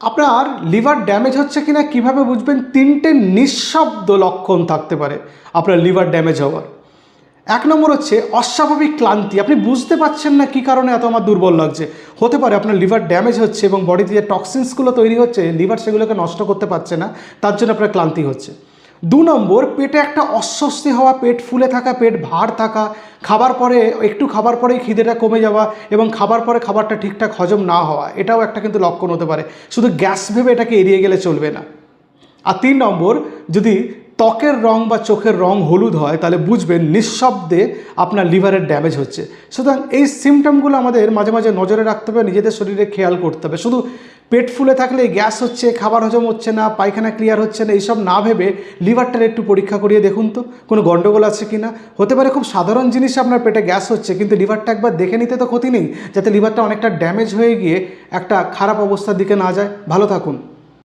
আপনার liver damage হচ্ছে কিনা কীভাবে বুঝবেন? তিনটে নিঃশব্দ লক্ষণ থাকতে পারে আপনার লিভার ড্যামেজ হওয়ার। এক নম্বর হচ্ছে অস্বাভাবিক ক্লান্তি। আপনি বুঝতে পারছেন না কি কারণে এত আমার দুর্বল লাগছে। হতে পারে আপনার লিভার ড্যামেজ হচ্ছে এবং বডিতে যে টক্সিন্সগুলো তৈরি হচ্ছে, লিভার সেগুলোকে নষ্ট করতে পারছে না, তার জন্য আপনার ক্লান্তি হচ্ছে। দু নম্বর, পেটে একটা অস্বস্তি হওয়া, পেট ফুলে থাকা, পেট ভার থাকা, খাবার পরে, একটু খাবার পরেই খিদেটা কমে যাওয়া এবং খাবার পরে খাবারটা ঠিকঠাক হজম না হওয়া, এটাও একটা কিন্তু লক্ষণ হতে পারে। শুধু গ্যাস ভেবে এটাকে এড়িয়ে গেলে চলবে না। আর তিন নম্বর, যদি ত্বকের রং বা চোখের রং হলুদ হয়, তাহলে বুঝবেন নিঃশব্দে আপনার লিভারের ড্যামেজ হচ্ছে। সুতরাং এই সিমটমগুলো আমাদের মাঝে মাঝে নজরে রাখতে হবে, নিজেদের শরীরে খেয়াল করতে হবে। শুধু পেট ফুলে থাকলে গ্যাস হচ্ছে, খাবার হজম হচ্ছে না, পায়খানা ক্লিয়ার হচ্ছে না, এইসব না ভেবে লিভারটার একটু পরীক্ষা করিয়ে দেখুন তো, কোনো গণ্ডগোল আছে কি না? হতে পারে খুব সাধারণ জিনিস আপনার পেটে গ্যাস হচ্ছে, কিন্তু লিভারটা একবার দেখে নিতে তো ক্ষতি নেই, যাতে লিভারটা অনেকটা ড্যামেজ হয়ে গিয়ে একটা খারাপ অবস্থার দিকে না যায়। ভালো থাকুন।